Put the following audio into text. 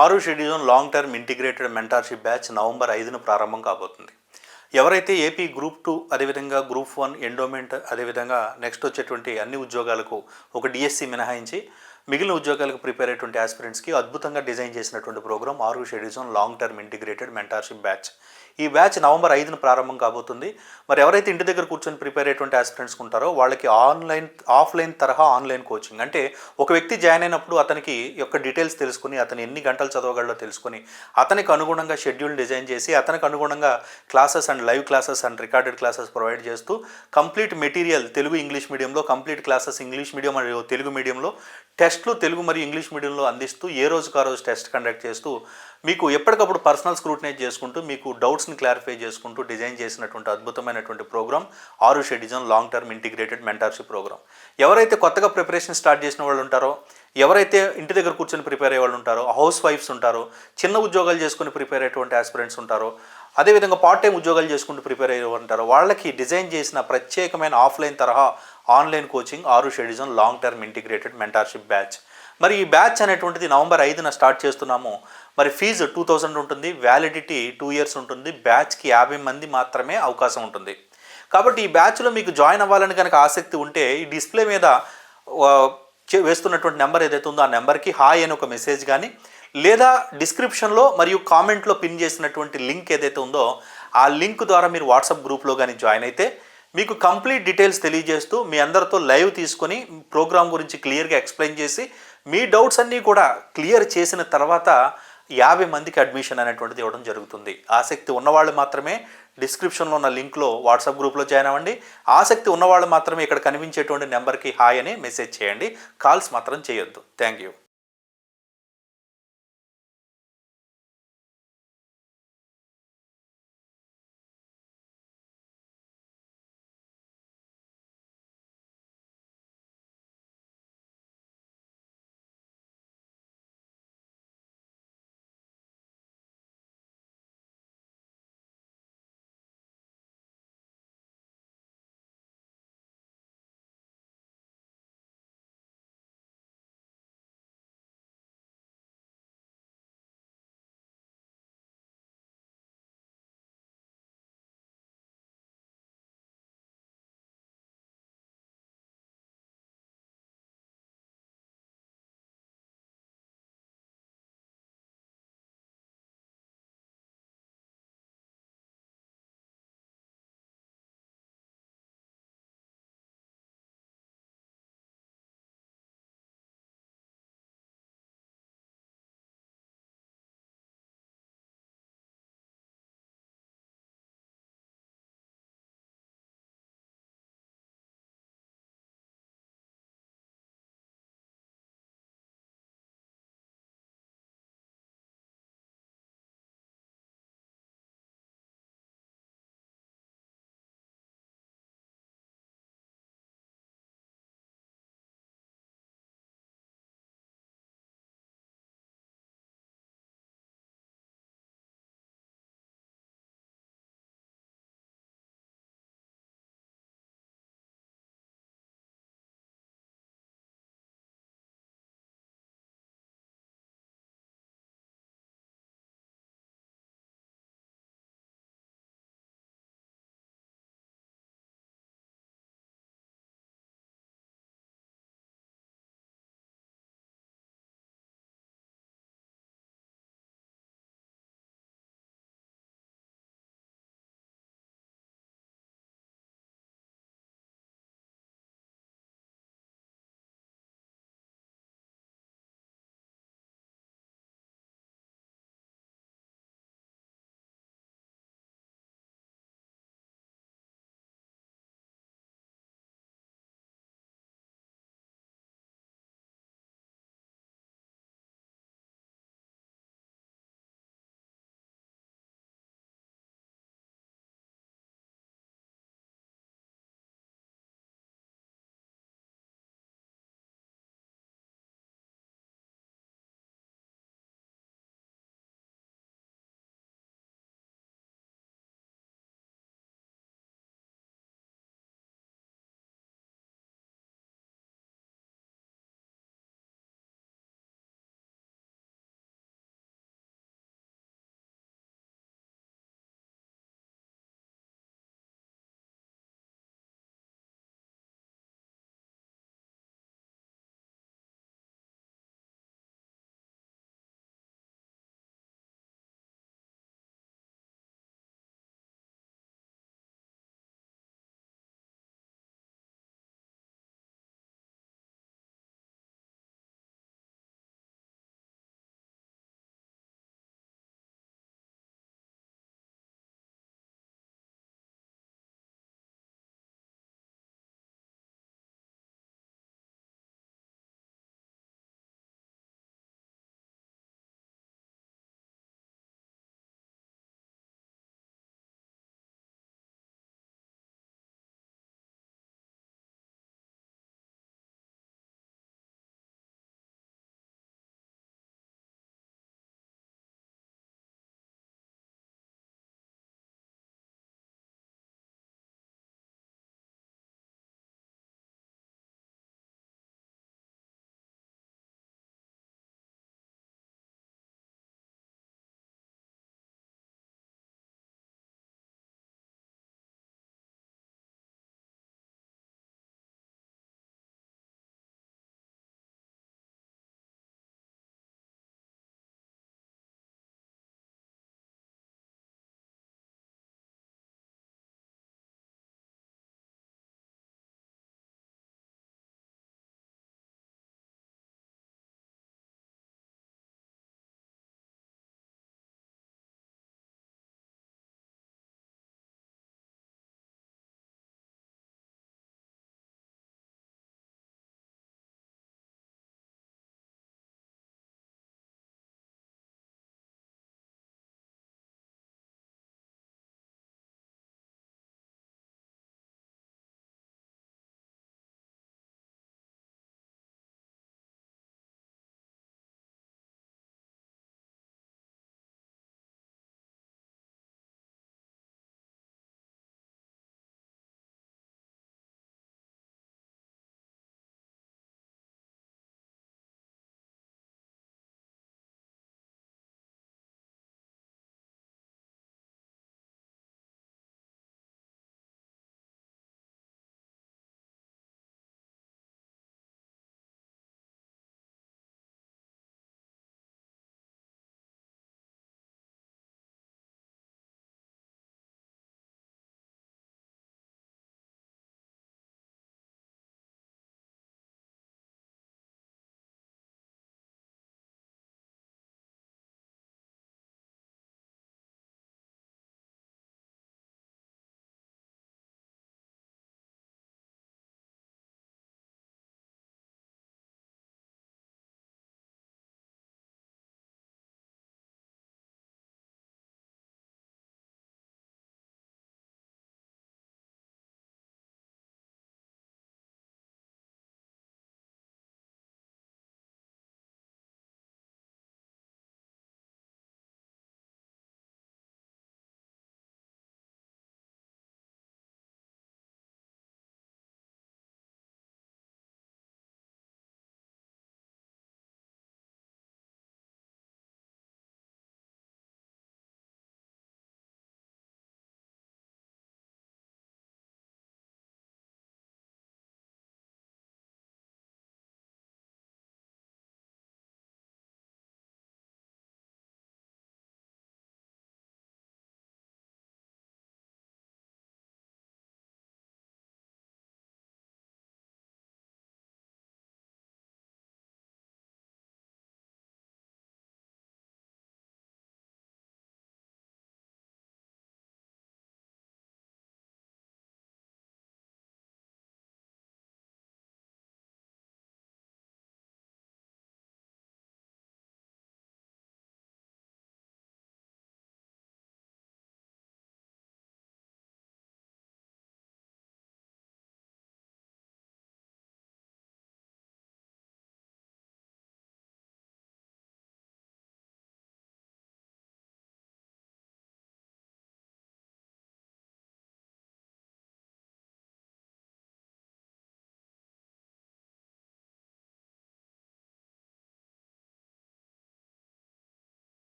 ఆరు షెడ్యూజన్ long term integrated mentorship batch November ఐదున ప్రారంభం కాబోతుంది. ఎవరైతే ఏపీ గ్రూప్ టూ అదేవిధంగా గ్రూప్ వన్ ఎండోమెంట్ అదేవిధంగా నెక్స్ట్ వచ్చేటువంటి అన్ని ఉద్యోగాలకు ఒక డిఎస్సి మినహాయించి మిగిలిన ఉద్యోగాలకు ప్రిపేర్ అయ్యేటువంటి ఆస్పిరెంట్స్కి అద్భుతంగా డిజైన్ చేసినటువంటి ప్రోగ్రామ్ ఆరు షెడ్యూజన్ long term integrated mentorship batch. ఈ బ్యాచ్ నవంబర్ ఐదున ప్రారంభం కాబోతుంది. మరి ఎవరైతే ఇంటి దగ్గర కూర్చొని ప్రిపేర్ అయ్యేటువంటి ఆస్పిరెంట్స్ ఉంటారో వాళ్ళకి ఆన్లైన్ ఆఫ్లైన్ తరహా ఆన్లైన్ కోచింగ్ అంటే ఒక వ్యక్తి జాయిన్ అయినప్పుడు అతనికి యొక్క డీటెయిల్స్ తెలుసుకుని అతను ఎన్ని గంటలు చదవగలడో తెలుసుకుని అతనికి అనుగుణంగా షెడ్యూల్ డిజైన్ చేసి అతనికి అనుగుణంగా classes and live classes and recorded classes provide చేస్తూ కంప్లీట్ మెటీరియల్ తెలుగు ఇంగ్లీష్ మీడియంలో కంప్లీట్ క్లాసెస్ ఇంగ్లీష్ మీడియం మరియు తెలుగు మీడియంలో టెస్ట్లు తెలుగు మరియు ఇంగ్లీష్ మీడియంలో అందిస్తూ ఏ రోజుకు ఆ రోజు టెస్ట్ కండక్ట్ చేస్తూ మీకు ఎప్పటికప్పుడు పర్సనల్ స్క్రూటనైజ్ చేసుకుంటూ మీకు డౌట్స్ కోర్స్ని క్లారిఫై చేసుకుంటూ డిజైన్ చేసినటువంటి అద్భుతమైనటువంటి ప్రోగ్రామ్ ఆరు షెడిజన్ long term integrated mentorship programme ఎవరైతే కొత్తగా ప్రిపరేషన్ స్టార్ట్ చేసిన వాళ్ళు ఉంటారో ఎవరైతే ఇంటి దగ్గర కూర్చొని ప్రిపేర్ అయ్యే వాళ్ళు ఉంటారో హౌస్ వైఫ్స్ ఉంటారో చిన్న ఉద్యోగాలు చేసుకుని ప్రిపేర్ అయ్యేటువంటి ఆస్పిరెంట్స్ ఉంటారో అదేవిధంగా పార్ట్ టైం ఉద్యోగాలు చేసుకుంటూ ప్రిపేర్ అయ్యే ఉంటారు ఉంటారో వాళ్ళకి డిజైన్ చేసిన ప్రత్యేకమైన ఆఫ్లైన్ తరహా ఆన్లైన్ కోచింగ్ ఆరు షెడిజన్ long term integrated mentorship batch మరి ఈ బ్యాచ్ అనేటువంటిది నవంబర్ ఐదున స్టార్ట్ చేస్తున్నాము. మరి ఫీజు టూ థౌజండ్ ఉంటుంది వ్యాలిడిటీ టూ ఇయర్స్ ఉంటుంది బ్యాచ్కి యాభై మంది మాత్రమే అవకాశం ఉంటుంది. కాబట్టి ఈ బ్యాచ్లో మీకు జాయిన్ అవ్వాలని కనుక ఆసక్తి ఉంటే ఈ డిస్ప్లే మీద చే- వేస్తున్నటువంటి నెంబర్ ఏదైతే ఉందో ఆ నెంబర్కి హాయ్ అని ఒక మెసేజ్ కానీ లేదా డిస్క్రిప్షన్లో మరియు కామెంట్లో పిన్ చేసినటువంటి లింక్ ఏదైతే ఉందో ఆ లింక్ ద్వారా మీరు వాట్సాప్ గ్రూప్లో కానీ జాయిన్ అయితే మీకు కంప్లీట్ డీటెయిల్స్ తెలియజేస్తూ మీ అందరితో లైవ్ తీసుకొని ప్రోగ్రామ్ గురించి క్లియర్గా ఎక్స్ప్లెయిన్ చేసి మీ డౌట్స్ అన్నీ కూడా క్లియర్ చేసిన తర్వాత యాభై మందికి అడ్మిషన్ అనేటువంటిది ఇవ్వడం జరుగుతుంది. ఆసక్తి ఉన్నవాళ్ళు మాత్రమే డిస్క్రిప్షన్లో ఉన్న లింక్లో వాట్సాప్ గ్రూప్లో జాయిన్ అవ్వండి. ఆసక్తి ఉన్నవాళ్ళు మాత్రమే ఇక్కడ కనిపించేటువంటి నెంబర్కి హాయ్ అని మెసేజ్ చేయండి. కాల్స్ మాత్రం చేయొద్దు. Thank you.